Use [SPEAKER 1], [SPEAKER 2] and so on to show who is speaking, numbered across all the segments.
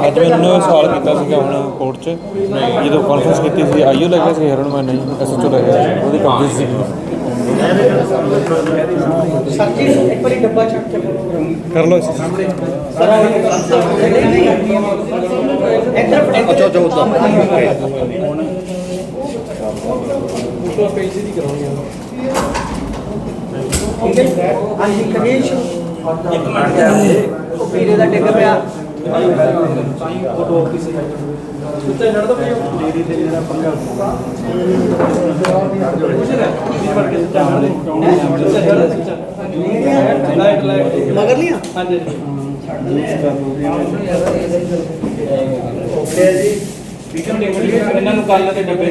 [SPEAKER 1] ਅੱਜ ਮੈਨੂੰ ਸਵਾਲ ਕੀਤਾ ਸੀਗਾ ਹੁਣ ਕੋਰਟ 'ਚ, ਜਦੋਂ ਕਾਨਫਰੰਸ ਕੀਤੀ ਸੀ ਆਈਓ ਲੈ ਗਿਆ ਸੀ ਹਰਨ ਮੈਂ ਨਹੀਂ ਐਸਐਚਓ ਲੈ ਗਿਆ ਸੀ। ਉਹਦੀ ਕਬਜ਼ੇ ਸੀ
[SPEAKER 2] ਸੱਚੀ ਇੱਕ ਵਾਰੀ ਡੱਬਾ ਚੱਕ ਕੇ
[SPEAKER 1] ਕਰ ਲਓ ਇਸ
[SPEAKER 2] ਇੱਧਰ
[SPEAKER 3] ਅੱਛਾ ਅੱਛਾ ਉੱਦਾਂ
[SPEAKER 2] ਹਾਂਜੀ ਕਨੇਸ਼ ਇੱਕ ਮਿੰਟ ਉਹ ਵੀਰੇ ਦਾ ਡਿੱਗ ਪਿਆ ਮਗਰ ਲਿਆ
[SPEAKER 4] ਇਹਨਾਂ ਨੂੰ ਕੱਲ ਤੇ ਡੱਬੇ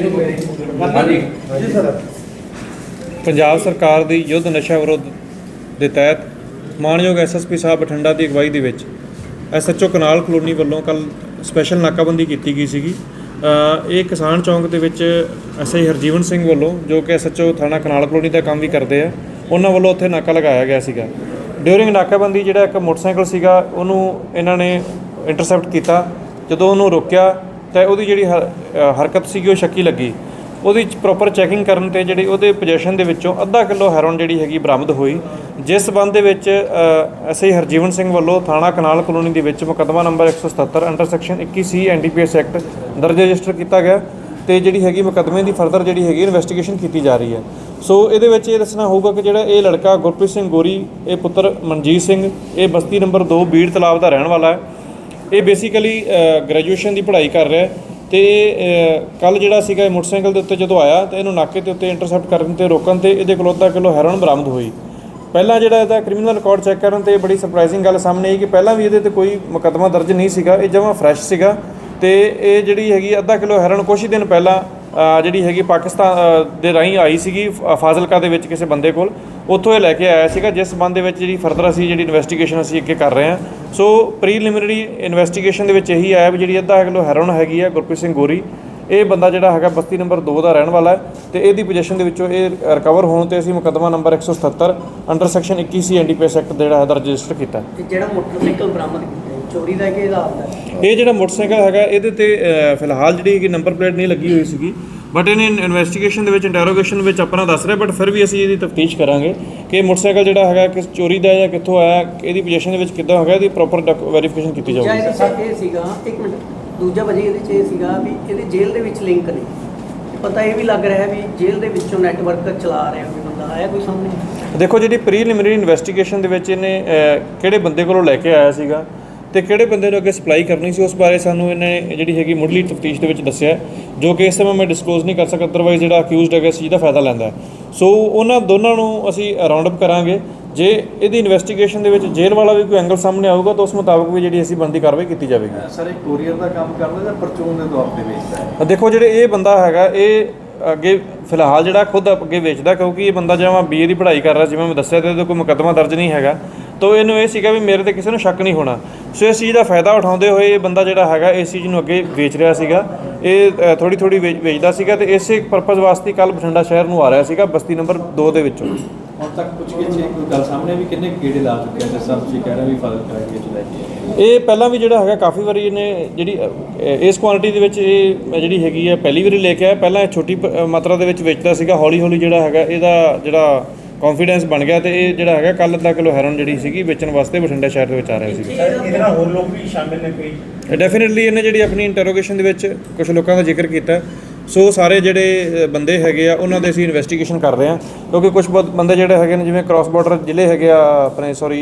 [SPEAKER 4] ਦੀ
[SPEAKER 1] ਪੰਜਾਬ ਸਰਕਾਰ ਦੀ ਯੁੱਧ ਨਸ਼ਾ ਵਿਰੋਧ ਦੇ ਤਹਿਤ ਮਾਨਯੋਗ ਐਸਐਸਪੀ ਸਾਹਿਬ ਬਠਿੰਡਾ ਦੀ ਅਗਵਾਈ ਦੇ ਵਿੱਚ ਐਸਐਚਓ ਕਨਾਲ ਕਲੋਨੀ ਵੱਲੋਂ ਕੱਲ ਸਪੈਸ਼ਲ ਨਾਕਾਬੰਦੀ ਕੀਤੀ ਗਈ ਸੀਗੀ। ਅ, ਇਹ ਕਿਸਾਨ ਚੌਂਕ ਦੇ ਵਿੱਚ ਐਸਆਈ ਹਰਜੀਵਨ ਸਿੰਘ ਵੱਲੋਂ ਜੋ ਕਿ ਐਸਐਚਓ ਥਾਣਾ ਕਨਾਲ ਕਲੋਨੀ ਦਾ ਕੰਮ ਵੀ ਕਰਦੇ ਆ ਉਹਨਾਂ ਵੱਲੋਂ ਉੱਥੇ ਨਾਕਾ ਲਗਾਇਆ ਗਿਆ ਸੀਗਾ। ਡਿਊਰਿੰਗ ਨਾਕਾਬੰਦੀ ਜਿਹੜਾ ਇੱਕ ਮੋਟਰਸਾਈਕਲ ਸੀਗਾ ਉਹਨੂੰ ਇਹਨਾਂ ਨੇ ਇੰਟਰਸੈਪਟ ਕੀਤਾ। ਜਦੋਂ ਉਹਨੂੰ ਰੋਕਿਆ ਤਾਂ ਉਹਦੀ ਜਿਹੜੀ ਹਰ- ਹਰਕਤ ਸੀਗੀ, ਉਹ ਸ਼ੱਕੀ ਲੱਗੀ। ਉਹਦੀ ਪ੍ਰੋਪਰ ਚੈਕਿੰਗ ਕਰਨ ਤੇ ਜਿਹੜੀ ਉਹਦੇ ਪੋਜੀਸ਼ਨ ਦੇ ਵਿੱਚੋਂ ਅੱਧਾ ਕਿਲੋ ਹੈਰੋਨ ਜਿਹੜੀ ਹੈਗੀ ਬਰਾਮਦ ਹੋਈ। ਜਿਸ ਸਬੰਧ ਦੇ ਵਿੱਚ ਐਸਆਈ ਹਰਜੀਵਨ ਸਿੰਘ ਵੱਲੋਂ ਥਾਣਾ ਕਨਾਲ ਕਲੋਨੀ ਦੇ ਵਿੱਚ ਮੁਕੱਦਮਾ number 177 under section 21 C NDPS act ਦਰਜ ਰਜਿਸਟਰ ਕੀਤਾ ਗਿਆ ਤੇ ਜਿਹੜੀ ਹੈਗੀ ਮੁਕੱਦਮੇ ਦੀ ਫਰਦਰ ਜਿਹੜੀ ਹੈਗੀ ਇਨਵੈਸਟੀਗੇਸ਼ਨ ਕੀਤੀ ਜਾ ਰਹੀ ਹੈ। ਸੋ ਇਹਦੇ ਵਿੱਚ ਇਹ ਦੱਸਣਾ ਹੋਊਗਾ ਕਿ ਜਿਹੜਾ ਇਹ ਲੜਕਾ ਗੁਰਪ੍ਰੀਤ ਸਿੰਘ ਗੋਰੀ, ਇਹ ਪੁੱਤਰ ਮਨਜੀਤ ਸਿੰਘ, ਇਹ ਬਸਤੀ ਨੰਬਰ 2 ਬੀੜ ਤਲਾਬ ਦਾ ਰਹਿਣ ਵਾਲਾ ਹੈ। ਇਹ ਬੇਸਿਕਲੀ ਗ੍ਰੈਜੂਏਸ਼ਨ ਦੀ ਪੜ੍ਹਾਈ ਕਰ ਰਿਹਾ ਹੈ ਤੇ ਕੱਲ ਜਿਹੜਾ ਸੀਗਾ ਇਹ ਮੋਟਰਸਾਈਕਲ ਦੇ ਉੱਤੇ ਜਦੋਂ ਆਇਆ ਤੇ ਇਹਨੂੰ ਨਾਕੇ ਦੇ ਉੱਤੇ ਇੰਟਰਸੈਪਟ ਕਰਨ ਤੇ ਰੋਕਣ ਤੇ ਇਹਦੇ ਕੋਲ ਅੱਧਾ ਕਿਲੋ ਹੈਰੋਨ ਬਰਾਮਦ ਹੋਈ। ਪਹਿਲਾਂ ਜਿਹੜਾ ਇਹਦਾ ਕ੍ਰਿਮੀਨਲ ਰਿਕਾਰਡ ਚੈੱਕ ਕਰਨ ਤੇ ਬੜੀ ਸਰਪ੍ਰਾਈਜ਼ਿੰਗ ਗੱਲ ਸਾਹਮਣੇ ਆਈ ਕਿ ਪਹਿਲਾਂ ਵੀ ਇਹਦੇ ਤੇ ਕੋਈ ਮੁਕੱਦਮਾ ਦਰਜ ਨਹੀਂ ਸੀਗਾ, ਇਹ ਜਮਾਂ ਫਰੈਸ਼ ਸੀਗਾ ਤੇ ਇਹ ਜਿਹੜੀ ਹੈਗੀ ਅੱਧਾ ਕਿਲੋ ਹੈਰੋਨ ਕੁਛ ਹੀ ਦਿਨ ਪਹਿਲਾਂ ਜਿਹੜੀ ਹੈਗੀ ਪਾਕਿਸਤਾਨ ਦੇ ਰਾਹੀਂ ਆਈ ਸੀਗੀ ਫਾਜ਼ਿਲਕਾ ਦੇ ਵਿੱਚ ਕਿਸੇ ਬੰਦੇ ਕੋਲ। ਉੱਥੋਂ ਇਹ ਲੈ ਕੇ ਆਇਆ ਸੀਗਾ, ਜਿਸ ਸੰਬੰਧ ਦੇ ਵਿੱਚ ਜਿਹੜੀ ਫਰਦਰ ਅਸੀਂ ਜਿਹੜੀ ਇਨਵੈਸਟੀਗੇਸ਼ਨ ਅਸੀਂ ਅੱਗੇ ਕਰ ਰਹੇ ਹਾਂ। ਸੋ ਪ੍ਰੀਲਿਮਿਨਰੀ ਇਨਵੈਸਟੀਗੇਸ਼ਨ ਦੇ ਵਿੱਚ ਇਹੀ ਆਇਆ ਵੀ ਜਿਹੜੀ ਅੱਧਾ ਕਿਲੋ ਹੈਰੋਨ ਹੈਗੀ ਆ, ਗੁਰਪ੍ਰੀਤ ਸਿੰਘ ਗੋਰੀ, ਇਹ ਬੰਦਾ ਜਿਹੜਾ ਹੈਗਾ ਬਸਤੀ ਨੰਬਰ 2 ਦਾ ਰਹਿਣ ਵਾਲਾ ਹੈ ਤੇ ਇਹਦੀ ਪੋਜੀਸ਼ਨ ਦੇ ਵਿੱਚੋਂ ਇਹ ਰਿਕਵਰ ਹੋਣ ਤੇ ਅਸੀਂ ਮੁਕੱਦਮਾ number 177 under section 21 C NDPS act ਜਿਹੜਾ ਹੈ ਰਜਿਸਟਰ ਕੀਤਾ।
[SPEAKER 2] ਜਿਹੜਾ ਮੋਟਰਸਾਈਕਲ ਬਰਾਮਦ ਚੋਰੀ ਦਾ ਕੀ ਹਾਲ ਹੈ
[SPEAKER 1] ਇਹ ਜਿਹੜਾ ਮੋਟਰਸਾਈਕਲ ਹੈਗਾ ਇਹਦੇ ਤੇ ਫਿਲਹਾਲ ਜਿਹੜੀ ਹੈਗੀ ਨੰਬਰ ਪਲੇਟ ਨਹੀਂ ਲੱਗੀ ਹੋਈ ਸੀਗੀ। ਬਟ ਇਹਨੇ ਇਨਵੈਸਟੀਗੇਸ਼ਨ ਦੇ ਵਿੱਚ ਇੰਟਰੋਗੇਸ਼ਨ ਵਿੱਚ ਆਪਣਾ ਦੱਸ ਰਿਹਾ ਬਟ ਫਿਰ ਵੀ ਅਸੀਂ ਇਹਦੀ ਤਫਤੀਸ਼ ਕਰਾਂਗੇ ਕਿ ਇਹ ਮੋਟਰਸਾਈਕਲ ਜਿਹੜਾ ਹੈਗਾ ਕਿਸ ਚੋਰੀ ਦਾ ਜਾਂ ਕਿੱਥੋਂ ਆਇਆ ਇਹਦੀ ਪੋਜੀਸ਼ਨ ਦੇ ਵਿੱਚ ਕਿੱਦਾਂ ਹੈਗਾ ਇਹਦੀ ਪ੍ਰੋਪਰ ਵੈਰੀਫਿਕੇਸ਼ਨ ਕੀਤੀ ਜਾਊਗੀ।
[SPEAKER 2] ਇਹਦੇ 'ਚ ਇਹ ਸੀਗਾ ਇੱਕ ਮਿੰਟ ਦੂਜਾ ਭਾਜੀ ਇਹਦੇ 'ਚ ਇਹ ਸੀਗਾ ਵੀ ਇਹਦੇ ਜੇਲ੍ਹ ਦੇ ਵਿੱਚ ਲਿੰਕ ਨੇ। ਪਤਾ ਇਹ ਵੀ ਲੱਗ ਰਿਹਾ ਵੀ ਜੇਲ੍ਹ ਦੇ ਵਿੱਚੋਂ ਨੈਟਵਰਕ ਚਲਾ ਰਿਹਾ ਕੋਈ ਬੰਦਾ ਆਇਆ ਕੋਈ ਸਾਹਮਣੇ?
[SPEAKER 1] ਦੇਖੋ ਜਿਹੜੀ ਪ੍ਰੀਲਿਮਿਨਰੀ ਇਨਵੈਸਟੀਗੇਸ਼ਨ ਦੇ ਵਿੱਚ ਇਹਨੇ ਕਿਹੜੇ ਬੰਦੇ ਕੋਲੋਂ ਲੈ ਕੇ ਆਇਆ ਸੀਗਾ ਤੇ ਕਿਹੜੇ ਬੰਦੇ ਨੂੰ ਅੱਗੇ ਸਪਲਾਈ ਕਰਨੀ ਸੀ ਉਸ ਬਾਰੇ ਸਾਨੂੰ ਇਹਨੇ ਜਿਹੜੀ ਹੈਗੀ ਮੁੱਢਲੀ ਤਫਤੀਸ਼ ਦੇ ਵਿੱਚ ਦੱਸਿਆ ਜੋ ਕਿ ਇਸ ਸਮੇਂ ਮੈਂ ਡਿਸਕਲੋਜ਼ ਨਹੀਂ ਕਰ ਸਕਦਾ ਅਦਰਵਾਈਜ਼ ਜਿਹੜਾ ਅਕਿਊਜ਼ਡ ਹੈਗਾ ਸੀ ਜਿਹਦਾ ਫਾਇਦਾ ਲੈਂਦਾ। ਸੋ ਉਹਨਾਂ ਦੋਨਾਂ ਨੂੰ ਅਸੀਂ ਰਾਉਂਡ ਅਪ ਕਰਾਂਗੇ। ਜੇ ਇਹਦੀ ਇਨਵੈਸਟੀਗੇਸ਼ਨ ਦੇ ਵਿੱਚ ਜੇਲ੍ਹ ਵਾਲਾ ਵੀ ਕੋਈ ਐਂਗਲ ਸਾਹਮਣੇ ਆਊਗਾ ਤਾਂ ਉਸ ਮੁਤਾਬਕ ਵੀ ਜਿਹੜੀ ਅਸੀਂ ਬੰਦੀ ਕਾਰਵਾਈ ਕੀਤੀ ਜਾਵੇਗੀ।
[SPEAKER 3] ਸਰ ਇਹ ਕੋਰੀਅਰ ਦਾ ਕੰਮ ਕਰਦਾ ਜਾਂ ਪਰਚੂਨ ਦੇ ਤੌਰ ਤੇ ਵੇਚਦਾ ਹੈ?
[SPEAKER 1] ਦੇਖੋ ਜਿਹੜੇ ਇਹ ਬੰਦਾ ਹੈਗਾ ਇਹ ਅੱਗੇ ਫਿਲਹਾਲ ਜਿਹੜਾ ਖੁਦ ਅੱਗੇ ਵੇਚਦਾ ਕਿਉਂਕਿ ਇਹ ਬੰਦਾ ਜਿਵੇਂ ਬੀਏ ਦੀ ਪੜ੍ਹਾਈ ਕਰ ਰਿਹਾ ਜਿਵੇਂ ਮੈਂ ਦੱਸਿਆ ਤੇ ਇਹਦੇ ਕੋਈ ਮੁਕੱਦਮਾ ਦਰਜ ਨਹੀਂ ਹੈਗਾ। ਤਾਂ ਇਹਨੂੰ ਇਹ ਸੀਗਾ ਵੀ ਮੇਰੇ ਤੇ ਕਿਸੇ ਨੂੰ ਸ਼ੱਕ ਨਹੀਂ ਹੋਣਾ। ਸੋ ਇਸ ਚੀਜ਼ ਦਾ ਫਾਇਦਾ ਉਠਾਉਂਦੇ ਹੋਏ ਇਹ ਬੰਦਾ ਜਿਹੜਾ ਹੈਗਾ ਇਸ ਚੀਜ਼ ਨੂੰ ਅੱਗੇ ਵੇਚ ਰਿਹਾ ਸੀਗਾ। ਇਹ ਥੋੜੀ ਥੋੜੀ ਵੇਚਦਾ ਸੀਗਾ ਤੇ ਇਸੇ ਪਰਪਸ ਵਾਸਤੇ ਕੱਲ ਬਠਿੰਡਾ ਸ਼ਹਿਰ ਨੂੰ ਆ ਰਿਹਾ ਸੀਗਾ ਬਸਤੀ ਨੰਬਰ 2 ਦੇ ਵਿੱਚੋਂ।
[SPEAKER 3] ਹੁਣ ਤੱਕ ਕੁਝ ਵਿੱਚ ਕੋਈ ਗੱਲ ਸਾਹਮਣੇ ਵੀ ਕਿੰਨੇ ਕੀੜੇ ਲਾ ਚੁੱਕੇ ਆ? ਜਿਸ ਤਰ੍ਹਾਂ ਤੁਸੀਂ ਕਹਿ ਰਹੇ ਵੀ ਫ਼ਰਕ ਕਰਾਂਗੇ ਚ ਲੈ ਕੇ।
[SPEAKER 1] ਇਹ ਪਹਿਲਾਂ ਵੀ ਜਿਹੜਾ ਹੈਗਾ ਕਾਫੀ ਵਾਰੀ ਇਹਨੇ ਜਿਹੜੀ ਇਸ ਕੁਆਂਟੀਟੀ ਦੇ ਵਿੱਚ ਇਹ ਜਿਹੜੀ ਹੈਗੀ ਹੈ ਪਹਿਲੀ ਵਾਰੀ ਲੈ ਕੇ ਆਇਆ। ਪਹਿਲਾਂ ਇਹ ਛੋਟੀ ਮਾਤਰਾ ਦੇ ਵਿੱਚ ਵੇਚਦਾ ਸੀਗਾ ਹੌਲੀ ਹੌਲੀ ਜਿਹੜਾ ਹੈਗਾ ਇਹਦਾ ਜਿਹੜਾ ਕੌਨਫੀਡੈਂਸ ਬਣ ਗਿਆ ਤੇ ਇਹ ਜਿਹੜਾ ਹੈਗਾ ਕੱਲ ਅੱਧਾ ਕਿਲੋ ਹੈਰੋਨ ਜਿਹੜੀ ਸੀਗੀ ਵੇਚਣ ਵਾਸਤੇ ਬਠਿੰਡਾ ਸ਼ਹਿਰ ਦੇ ਵਿੱਚ ਆ ਰਿਹਾ ਸੀ
[SPEAKER 5] ਇਹਦੇ ਨਾਲ ਹੋਰ ਲੋਕ ਵੀ ਸ਼ਾਮਿਲ ਨੇ ਕੋਈ?
[SPEAKER 1] ਡੈਫੀਨਿਟਲੀ ਇਹਨੇ ਜਿਹੜੀ ਆਪਣੀ ਇੰਟਰੋਗੇਸ਼ਨ ਦੇ ਵਿੱਚ ਕੁਝ ਲੋਕਾਂ ਦਾ ਜ਼ਿਕਰ ਕੀਤਾ। ਸੋ ਸਾਰੇ ਜਿਹੜੇ ਬੰਦੇ ਹੈਗੇ ਆ ਉਹਨਾਂ ਦੇ ਅਸੀਂ ਇਨਵੈਸਟੀਗੇਸ਼ਨ ਕਰ ਰਹੇ ਹਾਂ। ਕਿਉਂਕਿ ਕੁਝ ਬੰਦੇ ਜਿਹੜੇ ਹੈਗੇ ਨੇ ਜਿਵੇਂ ਕ੍ਰਾਸ ਬਾਰਡਰ ਜ਼ਿਲ੍ਹੇ ਹੈਗੇ ਆ ਆਪਣੇ ਸੌਰੀ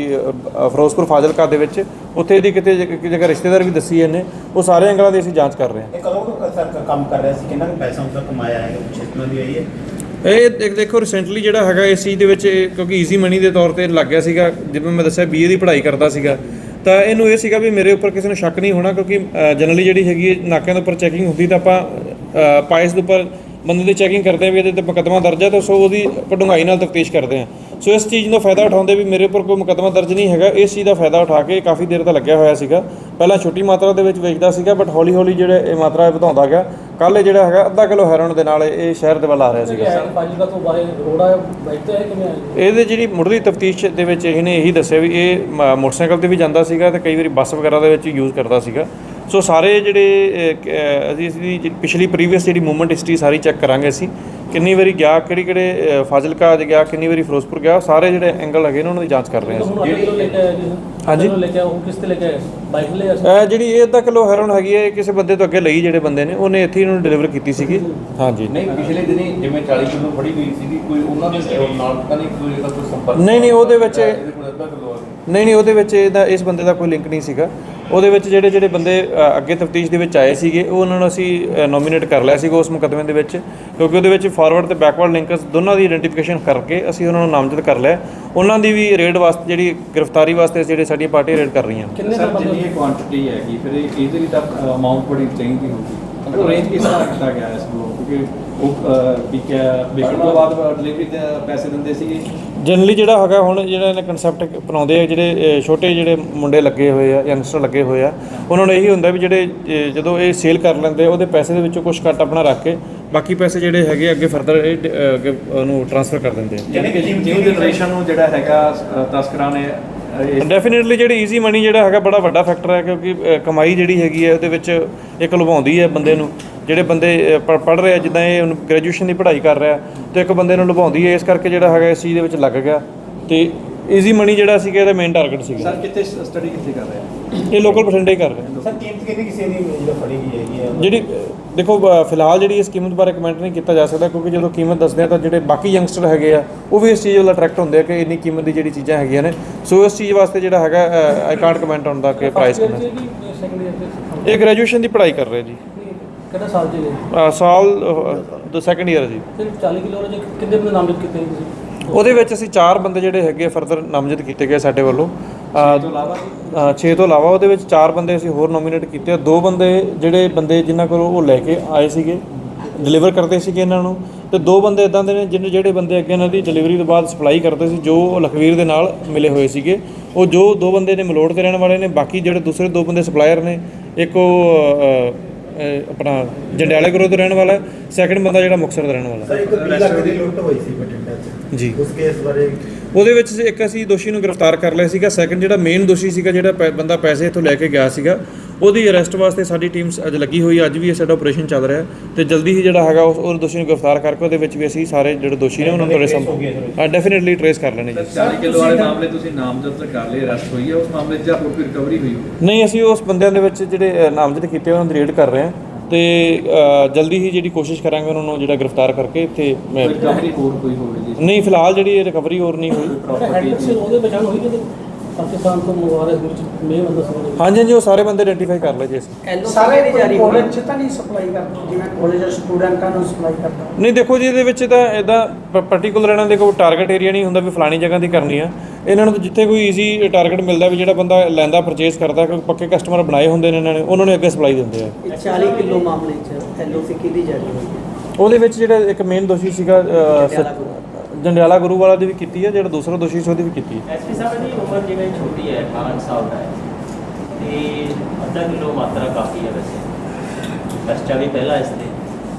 [SPEAKER 1] ਫਿਰੋਜ਼ਪੁਰ ਫਾਜ਼ਿਲਕਾ ਦੇ ਵਿੱਚ ਉੱਥੇ ਇਹਦੀ ਕਿਤੇ ਜਗ੍ਹਾ ਰਿਸ਼ਤੇਦਾਰ ਵੀ ਦੱਸੀ ਇਹਨੇ। ਉਹ ਸਾਰੇ ਐਂਗਲਾਂ ਦੀ ਅਸੀਂ ਜਾਂਚ ਕਰ ਰਹੇ ਹਾਂ।
[SPEAKER 5] ਇਹ ਕਦੋਂ ਤੋਂ ਕੰਮ ਕਰ ਰਿਹਾ ਸੀ? ਕਿੰਨਾ ਪੈਸਾ ਤੱਕ ਕਮਾਇਆ ਹੈ ਇਸ ਤਰ੍ਹਾਂ ਦੀ ਆਈ ਹੈ?
[SPEAKER 1] ਇਹ ਦੇਖ ਦੇਖੋ ਰੀਸੈਂਟਲੀ ਜਿਹੜਾ ਹੈਗਾ ਇਸ ਚੀਜ਼ ਦੇ ਵਿੱਚ ਇਹ ਕਿਉਂਕਿ ਈਜ਼ੀ ਮਨੀ ਦੇ ਤੌਰ ਤੇ ਲੱਗ ਗਿਆ ਸੀਗਾ ਜਿਵੇਂ ਮੈਂ ਦੱਸਿਆ ਬੀਏ ਦੀ ਪੜ੍ਹਾਈ ਕਰਦਾ ਸੀਗਾ। ਤਾਂ ਇਹਨੂੰ ਇਹ ਸੀਗਾ ਵੀ ਮੇਰੇ ਉੱਪਰ ਕਿਸੇ ਨੂੰ ਸ਼ੱਕ ਨਹੀਂ ਹੋਣਾ ਕਿਉਂਕਿ ਜਨਰਲੀ ਜਿਹੜੀ ਹੈਗੀ ਹੈ, ਨਾਕਿਆਂ ਦੇ ਉੱਪਰ ਚੈਕਿੰਗ ਹੁੰਦੀ ਤਾਂ ਆਪਾਂ ਪਾਇਸ ਦੇ ਉੱਪਰ ਬੰਦੇ ਦੀ ਚੈਕਿੰਗ ਕਰਦੇ ਆ ਵੀ ਇਹਦੇ ਤੇ ਮੁਕੱਦਮਾ ਦਰਜ ਹੈ ਤਾਂ ਸੋ ਉਹਦੀ ਆਪਾਂ ਡੂੰਘਾਈ ਨਾਲ ਤਫਤੀਸ਼ ਕਰਦੇ ਆ ਸੋ ਇਸ ਚੀਜ਼ ਦਾ ਫਾਇਦਾ ਉਠਾਉਂਦੇ ਵੀ ਮੇਰੇ ਉੱਪਰ ਕੋਈ ਮੁਕੱਦਮਾ ਦਰਜ ਨਹੀਂ ਹੈਗਾ ਇਸ ਚੀਜ਼ ਦਾ ਫਾਇਦਾ ਉਠਾ ਕੇ ਕਾਫੀ ਦੇਰ ਦਾ ਲੱਗਿਆ ਹੋਇਆ ਸੀਗਾ। ਪਹਿਲਾਂ ਛੋਟੀ ਮਾਤਰਾ ਦੇ ਵਿੱਚ ਵੇਚਦਾ ਸੀਗਾ ਬਟ ਹੌਲੀ ਹੌਲੀ ਜਿਹੜੇ ਇਹ ਮਾਤਰਾ ਵਧਾਉਂਦਾ ਗਿਆ। ਕੱਲ ਜਿਹੜਾ ਹੈਗਾ ਅੱਧਾ ਕਿਲੋ ਹੈਰੋਨ ਦੇ ਨਾਲ ਇਹ ਸ਼ਹਿਰ ਦੇ ਵੱਲ ਆ ਰਿਹਾ ਸੀਗਾ।
[SPEAKER 6] ਫਾਜ਼ਿਲਕਾ ਤੋਂ ਬਾਹਰ ਰੋਡ ਆ ਬਾਈਕ ਤੇ ਹੈ ਕਿਵੇਂ ਆਇਆ
[SPEAKER 1] ਇਹਦੇ ਜਿਹੜੀ ਮੁੱਢਲੀ ਤਫਤੀਸ਼ ਦੇ ਵਿੱਚ ਇਹਨੇ ਇਹੀ ਦੱਸਿਆ ਵੀ ਇਹ ਮ- ਮੋਟਰਸਾਈਕਲ ਤੇ ਵੀ ਜਾਂਦਾ ਸੀਗਾ ਤੇ ਕਈ ਵਾਰੀ ਬੱਸ ਵਗੈਰਾ ਦੇ ਵਿੱਚ ਯੂਜ਼ ਕਰਦਾ ਸੀਗਾ। ਸੋ ਸਾਰੇ ਜਿਹੜੇ ਅਹ, ਕ- ਅਹ, ਅਸੀਂ ਜਿਹੜੀ ਪਿਛਲੀ ਪ੍ਰੀਵੀਅਸ ਜਿਹੜੀ ਮੂਵਮੈਂਟ ਹਿਸਟਰੀ ਸਾਰੀ ਚੈੱਕ ਕਰਾਂਗੇ ਅਸੀਂ। ਕਿੰਨੀ ਵਾਰੀ ਗਿਆ ਕਿਹੜੀ ਕਿਹੜੇ ਫਾਜ਼ਿਲਕਾ ਚ ਗਿਆ ਕਿੰਨੀ ਵਾਰੀ ਫਿਰੋਜ਼ਪੁਰ ਗਿਆ ਸਾਰੇ ਜਿਹੜੇ ਐਂਗਲ ਹੈਗੇ ਨੇ ਉਹਨਾਂ ਦੀ ਜਾਂਚ ਕਰ ਰਹੇ ਹਾਂ
[SPEAKER 6] ਜੀ
[SPEAKER 1] ਹਾਂਜੀ।
[SPEAKER 6] ਅੱਧਾ ਕਿਲੋ ਲੈ ਕੇ ਆਇਆ ਉਹ ਕਿਸ ਤੇ ਲੈ ਕੇ ਆਇਆ ਬਾਈਕ ਲੈ ਆਇਆ
[SPEAKER 1] ਅਹ, ਜਿਹੜੀ ਇਹ ਅੱਧਾ ਕਿਲੋ ਹੈਰੋਨ ਹੈਗੀ ਹੈ ਕਿਸੇ ਬੰਦੇ ਤੋਂ ਅੱਗੇ ਲਈ ਜਿਹੜੇ ਬੰਦੇ ਨੇ ਉਹਨੇ ਇੱਥੇ ਇਹਨੂੰ ਡਿਲੀਵਰ ਕੀਤੀ ਸੀਗੀ। ਹਾਂਜੀ।
[SPEAKER 4] ਨਹੀਂ ਪਿਛਲੇ ਦਿਨੀ ਜਿਵੇਂ 40 ਕਿਲੋ ਫੜੀ ਹੋਈ ਸੀਗੀ ਕੋਈ ਉਹਨਾਂ ਦੇ ਨਾਲ ਤਾਂ ਨਹੀਂ ਕੋਈ ਇਹਦਾ ਕੋਈ ਸੰਪਰਕ
[SPEAKER 1] ਉਹਦੇ ਵਿੱਚ-। ਨਹੀਂ ਨਹੀਂ ਉਹਦੇ ਵਿੱਚ ਇਹਦਾ ਇਸ ਬੰਦੇ ਦਾ ਕੋਈ ਲਿੰਕ ਨਹੀਂ ਸੀਗਾ। ਉਹਦੇ ਵਿੱਚ ਜਿਹੜੇ ਜਿਹੜੇ ਬੰਦੇ ਅੱਗੇ ਤਫਤੀਸ਼ ਦੇ ਵਿੱਚ ਆਏ ਸੀਗੇ, ਉਹ ਉਹਨਾਂ ਨੂੰ ਅਸੀਂ ਨੋਮੀਨੇਟ ਕਰ ਲਿਆ ਸੀਗਾ ਉਸ ਮੁਕੱਦਮੇ ਦੇ ਵਿੱਚ, ਕਿਉਂਕਿ ਉਹਦੇ ਵਿੱਚ ਫਾਰਵਰਡ ਤੇ ਬੈਕਵਰਡ ਲਿੰਕਸ ਦੋਨਾਂ ਦੀ ਆਇਡੈਂਟੀਫਿਕੇਸ਼ਨ ਕਰਕੇ ਅਸੀਂ ਉਹਨਾਂ ਨੂੰ ਨਾਮਜ਼ਦ ਕਰ ਲਿਆ। ਉਹਨਾਂ ਦੀ ਵੀ ਰੇਡ ਵਾਸਤੇ ਜਿਹੜੀ ਗ੍ਰਿਫਤਾਰੀ ਵਾਸਤੇ ਜਿਹੜੇ ਸਾਡੀਆਂ ਪਾਰਟੀਆਂ ਰੇਡ ਕਰ ਰਹੀਆਂ ਨੇ।
[SPEAKER 6] ਕਿੰਨੇ ਦਾ
[SPEAKER 3] ਜਿੰਨੀ ਇਹ ਕੁਆਂਟੀਟੀ ਹੈਗੀ, ਫਿਰ ਇਹਦੇ ਲਈ ਤਾਂ ਅਮਾਉਂਟ ਬੜੀ ਚਾਹੀਦੀ ਹੋਊਗੀ। ਉਹ ਰੇਂਜ ਕਿਸ ਤਰ੍ਹਾਂ ਕੀਤਾ ਗਿਆ ਇਸ ਨੂੰ? ਕਿਉਂਕਿ ਉਹ ਵੀ ਕਿਆ ਵਿਕਣ ਤੋਂ ਬਾਅਦ ਡਿਲੀਵਰੀ ਦੇ ਪੈਸੇ ਦਿੰਦੇ ਸੀਗੇ?
[SPEAKER 1] ਜਨਰਲੀ ਜਿਹੜਾ ਹੈਗਾ ਹੁਣ ਜਿਹੜਾ ਇਹਨੇ ਕਨਸੈਪਟ ਅਪਣਾਉਂਦੇ ਆ ਜਿਹੜੇ ਛੋਟੇ ਜਿਹੜੇ ਮੁੰਡੇ ਲੱਗੇ ਹੋਏ ਆ ਯੰਗਸਟਰ ਲੱਗੇ ਹੋਏ ਆ ਉਹਨਾਂ ਨੂੰ ਇਹੀ ਹੁੰਦਾ ਵੀ ਜਿਹੜੇ ਜਦੋਂ ਇਹ ਸੇਲ ਕਰ ਲੈਂਦੇ ਆ, ਉਹਦੇ ਪੈਸੇ ਦੇ ਵਿੱਚੋਂ ਕੁਝ ਕੱਟ ਆਪਣਾ ਰੱਖ ਕੇ ਬਾਕੀ ਪੈਸੇ ਜਿਹੜੇ ਹੈਗੇ ਅੱਗੇ ਫਰਦਰ ਇਹ ਡ- ਅੱਗੇ ਉਹਨੂੰ ਟ੍ਰਾਂਸਫਰ ਕਰ ਦਿੰਦੇ ਆ।
[SPEAKER 3] ਯਾਨੀ ਕਿ ਨਿਊ ਜਨਰੇਸ਼ਨ ਨੂੰ ਜਿਹੜਾ ਹੈਗਾ ਤਸਕਰਾਂ ਨੇ
[SPEAKER 1] ਡੈਫੀਨਿਟਲੀ ਜਿਹੜੀ ਈਜ਼ੀ ਮਨੀ ਜਿਹੜਾ ਹੈਗਾ ਬੜਾ ਵੱਡਾ ਫੈਕਟਰ ਹੈ ਕਿਉਂਕਿ ਅ, ਕਮਾਈ ਜਿਹੜੀ ਹੈਗੀ ਹੈ ਉਹਦੇ ਵਿੱਚ ਇੱਕ ਲੁਭਾਉਂਦੀ ਹੈ ਬੰਦੇ ਨੂੰ। ਜਿਹੜੇ ਬੰਦੇ ਪੜ ਰਹੇ ਆ ਜਿੱਦਾਂ ਇਹ ਹੁਣ ਗ੍ਰੈਜੂਏਸ਼ਨ ਦੀ ਪੜ੍ਹਾਈ ਕਰ ਰਿਹਾ ਤੇ ਇੱਕ ਬੰਦੇ ਨੂੰ ਲੁਭਾਉਂਦੀ ਹੈ ਇਸ ਕਰਕੇ ਜਿਹੜਾ ਹੈਗਾ ਇਸ ਚੀਜ਼ ਦੇ ਵਿੱਚ ਲੱਗ ਗਿਆ। ਤੇ ਈਜ਼ੀ ਮਨੀ ਜਿਹੜਾ ਸੀਗਾ ਇਹਦਾ ਮੇਨ ਟਾਰਗੇਟ ਸੀਗਾ।
[SPEAKER 3] ਸਰ ਕਿੱਥੇ ਸਟੱਡੀ ਕਿੱਥੇ ਕਰ ਰਹੇ ਆ?
[SPEAKER 1] ਇਹ ਲੋਕਲ ਹੀ ਕਰ ਰਹੇ
[SPEAKER 5] ਸਰ ਕੀਮਤ ਕਿੰਨੀ ਕਿਸੇ ਦੀ ਜਿਹੜਾ ਫੜੀ ਗਈ ਹੈਗੀ ਹੈ?
[SPEAKER 1] ਜਿਹੜੀ ਅ, ਦੇਖੋ ਬ- ਫਿਲਹਾਲ ਜਿਹੜੀ ਇਸ ਕੀਮਤ ਬਾਰੇ ਕਮੈਂਟ ਨਹੀਂ ਕੀਤਾ ਜਾ ਸਕਦਾ ਕਿਉਂਕਿ ਜਦੋਂ ਕੀਮਤ ਦੱਸਦੇ ਆ ਤਾਂ ਜਿਹੜੇ ਬਾਕੀ ਯੰਗਸਟਰ ਹੈਗੇ ਆ ਉਹ ਵੀ ਇਸ ਚੀਜ਼ ਵੱਲ ਅਟਰੈਕਟ ਹੁੰਦੇ ਆ ਕਿ ਇੰਨੀ ਕੀਮਤ ਦੀ ਜਿਹੜੀ ਚੀਜ਼ਾਂ ਹੈਗੀਆਂ ਨੇ। ਸੋ ਇਸ ਚੀਜ਼ ਵਾਸਤੇ ਜਿਹੜਾ ਹੈਗਾ I can't comment on the ਕਿ ਪ੍ਰਾਈਸ ਕਿੰਨਾ
[SPEAKER 6] ਇਅਰ
[SPEAKER 1] ਇਹ ਗ੍ਰੈਜੂਏਸ਼ਨ ਦੀ ਪੜ੍ਹਾਈ ਕਰ ਰਹੇ ਜੀ।
[SPEAKER 6] ਕਿਹੜਾ ਸਾਲ ਗਏ
[SPEAKER 1] ਅ, ਸਾਲ ਦ ਸੈਕੰਡ ਈਅਰ ਜੀ।
[SPEAKER 6] ਫਿਰ 40 ਕਿਲੋ ਦੇ ਕਿੰਨੇ ਬੰਦੇ ਨਾਮਜ਼ਦ ਕੀਤੇ ਜੀ ਤੁਸੀਂ?
[SPEAKER 1] ਉਹਦੇ ਵਿੱਚ ਅਸੀਂ ਚਾਰ ਬੰਦੇ ਜਿਹੜੇ ਹੈਗੇ ਫਰਦਰ ਨਾਮਜ਼ਦ ਕੀਤੇ ਗਏ ਸਾਡੇ ਵੱਲੋਂ।
[SPEAKER 3] ਇਸ ਤੋਂ ਇਲਾਵਾ ਜੀ?
[SPEAKER 1] 6 ਤੋਂ ਇਲਾਵਾ ਉਹਦੇ ਵਿੱਚ ਚਾਰ ਬੰਦੇ ਅਸੀਂ ਹੋਰ ਨੋਮੀਨੇਟ ਕੀਤੇ ਆ। ਦੋ ਬੰਦੇ ਜਿਹੜੇ ਬੰਦੇ ਜਿਨ੍ਹਾਂ ਕੋਲ ਉਹ ਲੈ ਕੇ ਆਏ ਸੀਗੇ ਡਿਲੀਵਰ ਕਰਦੇ ਸੀਗੇ ਇਹਨਾਂ ਨੂੰ। ਤੇ ਦੋ ਬੰਦੇ ਇਦਾਂ ਦੇ ਨੇ ਜਿਹਨੇ ਜਿਹੜੇ ਬੰਦੇ ਅੱਗੇ ਇਹਨਾਂ ਦੀ ਡਿਲੀਵਰੀ ਤੋਂ ਬਾਅਦ ਸਪਲਾਈ ਕਰਦੇ ਸੀ ਜੋ ਲਖਵੀਰ ਦੇ ਨਾਲ ਮਿਲੇ ਹੋਏ ਸੀਗੇ। ਉਹ ਜੋ ਦੋ ਬੰਦੇ ਨੇ ਮਲੋੜ ਤੇ ਰਹਿਣ ਵਾਲੇ ਨੇ ਬਾਕੀ ਜਿਹੜੇ ਦੂਸਰੇ ਦੋ ਬੰਦੇ ਸਪਲਾਇਰ ਨੇ ਇੱਕ ਉਹ ਆਪਣਾ ਜੰਡਿਆਲੇ ਗੁਰੂ ਤੋਂ ਰਹਿਣ ਵਾਲਾ ਸੈਕੰਡ ਬੰਦਾ ਜਿਹੜਾ ਮੁਕਤਸਰ ਦਾ ਰਹਿਣ ਵਾਲਾ।
[SPEAKER 5] ਸਰ ਇੱਕ 20 ਲੱਖ ਦੀ ਲੁੱਟ ਹੋਈ ਸੀ ਬਠਿੰਡਾ 'ਚ?
[SPEAKER 1] ਜੀ।
[SPEAKER 5] ਉਸ ਕੇਸ ਬਾਰੇ
[SPEAKER 1] ਉਹਦੇ ਵਿੱਚ ਇੱਕ ਅਸੀਂ ਦੋਸ਼ੀ ਨੂੰ ਗ੍ਰਿਫਤਾਰ ਕਰ ਲਿਆ ਸੀਗਾ। ਸੈਕੰਡ ਜਿਹੜਾ ਮੇਨ ਦੋਸ਼ੀ ਸੀਗਾ ਜਿਹੜਾ ਪੈ- ਬੰਦਾ ਪੈਸੇ ਇੱਥੋਂ ਲੈ ਕੇ ਗਿਆ ਸੀਗਾ ਉਹਦੀ ਅਰੈਸਟ ਵਾਸਤੇ ਸਾਡੀ ਟੀਮ ਅੱਜ ਲੱਗੀ ਹੋਈ ਹੈ ਅੱਜ ਵੀ ਇਹ ਸਾਡਾ ਆਪਰੇਸ਼ਨ ਚੱਲ ਰਿਹਾ ਹੈ ਤੇ ਜਲਦੀ ਹੀ ਜਿਹੜਾ ਹੈਗਾ ਉਸ ਉਹ ਦੋਸ਼ੀ ਨੂੰ ਗ੍ਰਿਫਤਾਰ ਕਰਕੇ ਉਹਦੇ ਵਿੱਚ ਵੀ ਅਸੀਂ ਸਾਰੇ ਜਿਹੜੇ ਦੋਸ਼ੀ ਨੇ ਉਹਨਾਂ ਨੂੰ ਟ੍ਰੇਸ ਹਾਂ ਡੈਫੀਨਿਟਲੀ ਟ੍ਰੇਸ ਕਰ ਲੈਣੇ ਜੀ।
[SPEAKER 3] 40 ਕਿਲੋ ਵਾਲੇ ਮਾਮਲੇ ਤੁਸੀਂ ਨਾਮਜ਼ਦ ਕਰ ਲਏ ਅਰੈਸਟ ਹੋਈ ਹੈ ਉਸ ਮਾਮਲੇ 'ਚ ਜਾਂ ਹੋਰ ਕੋਈ ਰਿਕਵਰੀ ਹੋਈ? ਹੋਵੇ
[SPEAKER 1] ਨਹੀਂ ਅਸੀਂ ਉਸ ਬੰਦਿਆਂ ਦੇ ਵਿੱਚ ਜਿਹੜੇ ਅ, ਨਾਮਜ਼ਦ ਕੀਤੇ ਉਹਨਾਂ ਦੀ ਰੇਡ ਕਰ ਰਹੇ ਹਾਂ। ਤੇ ਜਲਦੀ ਹੀ ਜਿਹੜੀ ਕੋਸ਼ਿਸ਼ ਕਰਾਂਗੇ ਉਹਨਾਂ ਨੂੰ ਜਿਹੜਾ ਗ੍ਰਿਫਤਾਰ ਕਰਕੇ ਤੇ ਮੈਂ-
[SPEAKER 3] ਰਿਕਵਰੀ ਹੋਰ ਕੋਈ ਹੋਵੇ
[SPEAKER 1] ਨਹੀਂ ਫਿਲਹਾਲ ਜਿਹੜੀ ਰਿਕਵਰੀ ਹੋਰ ਨਹੀਂ ਹੋਈ।
[SPEAKER 6] ਪਾਕਿਸਤਾਨ ਤੋਂ ਰਹੇ ਵਿੱਚ ਮੇਨ ਬੰਦਾ ਸੀ
[SPEAKER 1] ਹਾਂਜੀ ਹਾਂਜੀ ਉਹ ਸਾਰੇ ਬੰਦੇ ਆਇਡੈਂਟੀਫਾਈ ਕਰ ਲਏ ਜੀ ਅਸੀਂ।
[SPEAKER 7] ਸਾਰੇ ਕਾਲਜ ਚ ਤਾਂ ਨਹੀਂ ਸਪਲਾਈ ਕਰਦੇ ਜਿਵੇਂ ਕਾਲਜ ਦੇ ਸਟੂਡੈਂਟਾਂ ਨੂੰ ਸਪਲਾਈ ਕਰਦਾ।
[SPEAKER 1] ਨਹੀਂ ਦੇਖੋ ਜੀ ਇਹਦੇ ਵਿੱਚ ਤਾਂ ਇਦਾਂ ਪਾਰਟਿਕੂਲਰ ਇਹਨਾਂ ਦੇ ਕੋਈ ਟਾਰਗੇਟ ਏਰੀਆ ਨਹੀਂ ਹੁੰਦਾ ਵੀ ਫਲਾਣੀ ਜਗ੍ਹਾ ਦੀ ਕਰਨੀ ਆ। ਇਹਨਾਂ ਨੂੰ ਤਾਂ ਜਿੱਥੇ ਕੋਈ ਈਜ਼ੀ ਟਾਰਗੇਟ ਮਿਲਦਾ ਵੀ ਜਿਹੜਾ ਬੰਦਾ ਲੈਂਦਾ ਪਰਚੇਸ ਕਰਦਾ ਕਿਉਂਕਿ ਪੱਕੇ ਕਸਟਮਰ ਬਣਾਏ ਹੁੰਦੇ ਨੇ ਇਹਨਾਂ ਨੇ ਉਹਨਾਂ ਨੂੰ ਅੱਗੇ ਸਪਲਾਈ ਦਿੰਦੇ ਆ।
[SPEAKER 2] ਇਹ 40 ਕਿਲੋ ਮਾਮਲੇ 'ਚ ਐਲਓਸੀ ਕਿਹਦੀ ਜਾਰੀ ਹੋਈ ਹੈ।
[SPEAKER 1] ਉਹਦੇ ਵਿੱਚ ਜਿਹੜਾ ਇੱਕ ਮੇਨ ਦੋਸ਼ੀ ਸੀਗਾ ਅ, ਸ-
[SPEAKER 2] ਜੰਡਿਆਲਾ ਗੁਰੂ।
[SPEAKER 1] ਜੰਡਿਆਲਾ ਗੁਰੂ ਵਾਲਾ ਦੀ ਵੀ ਕੀਤੀ ਹੈ ਜਿਹੜਾ ਦੂਸਰਾ ਦੋਸ਼ੀ ਸੀ ਉਹਦੀ ਵੀ ਕੀਤੀ ਹੈ।
[SPEAKER 8] ਐਸਪੀ ਸਾਹਿਬ ਦੀ ਉਮਰ ਜਿਵੇਂ ਛੋਟੀ ਹੈ? 18 ਕੁ ਸਾਲ ਦਾ ਹੈ। ਤੇ ਅੱਧਾ ਕਿਲੋ ਮਾਤਰਾ ਕਾਫੀ ਹੈ ਵੈਸੇ। ਖਰਚਾ ਵੀ ਪਹਿਲਾਂ ਇਸ ਤੇ।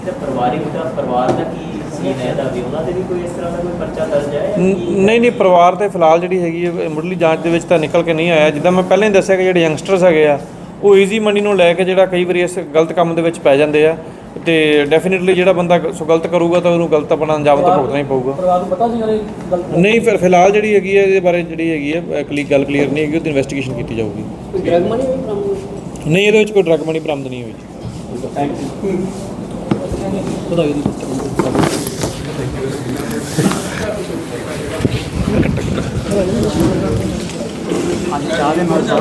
[SPEAKER 8] ਤੇ ਪਰਿਵਾਰਿਕ ਦਾ ਪਰਿਵਾਰ ਦਾ ਕੀ ਸੀਨ ਹੈ? ਇਹਦਾ ਵੀ ਉਹਨਾਂ ਤੇ ਵੀ ਕੋਈ ਇਸ ਤਰ੍ਹਾਂ ਦਾ ਕੋਈ ਪਰਚਾ ਦਰਜ ਹੈ
[SPEAKER 1] ਨਹੀਂ ਨਹੀਂ ਪਰਿਵਾਰ ਤੇ ਫਿਲਹਾਲ ਜਿਹੜੀ ਹੈਗੀ ਹੈ ਮੁੱਢਲੀ ਜਾਂਚ ਦੇ ਵਿੱਚ ਤਾਂ ਨਿਕਲ ਕੇ ਨਹੀਂ ਆਇਆ। ਜਿੱਦਾਂ ਮੈਂ ਪਹਿਲਾਂ ਹੀ ਦੱਸਿਆ ਕਿ ਜਿਹੜੇ ਯੰਗਸਟਰਸ ਹੈਗੇ ਆ ਉਹ ਈਜ਼ੀ ਮਨੀ ਨੂੰ ਲੈ ਕੇ ਜਿਹੜਾ ਕਈ ਵਾਰੀ ਇਸ ਗਲਤ ਕੰਮ ਦੇ ਵਿੱਚ ਪੈ ਜਾਂਦੇ ਆ। ਤੇ ਡੈਫੀਨਿਟਲੀ ਜਿਹੜਾ ਬੰਦਾ ਸੋ ਗਲਤ ਕਰੂਗਾ ਤਾਂ ਉਹਨੂੰ ਗਲਤ ਆਪਣਾ ਅੰਜਾਮ ਤਾਂ ਭੁਗਤਣਾ ਹੀ ਪਊਗਾ।
[SPEAKER 6] ਪਰਿਵਾਰ ਨੂੰ ਪਤਾ ਸੀ ਕਿ ਗਲਤ
[SPEAKER 1] ਨਹੀਂ ਫਿਰ ਫਿਲਹਾਲ ਜਿਹੜੀ ਹੈਗੀ ਹੈ ਇਹਦੇ ਬਾਰੇ ਜਿਹੜੀ ਹੈਗੀ ਹੈ ਕਲੀ ਗੱਲ ਕਲੀਅਰ ਨਹੀਂ ਹੈਗੀ ਉਹਦੀ ਇਨਵੈਸਟੀਗੇਸ਼ਨ ਕੀਤੀ ਜਾਊਗੀ।
[SPEAKER 2] ਕੋਈ ਡਰਗ ਮਨੀ ਵੀ ਬਰਾਮਦ? ਹੋਈ?
[SPEAKER 1] ਨਹੀਂ ਇਹਦੇ ਵਿੱਚ ਕੋਈ ਡਰਗ ਮਨੀ ਬਰਾਮਦ ਨਹੀਂ ਹੋਈ। ਜੀ
[SPEAKER 3] ਥੈਂਕ ਯੂ
[SPEAKER 6] ਵਧਾਈ ਦੀ
[SPEAKER 2] ਅੱਜ ਚਾਹ ਦੇ ਨਾਲ ਚਾਹ।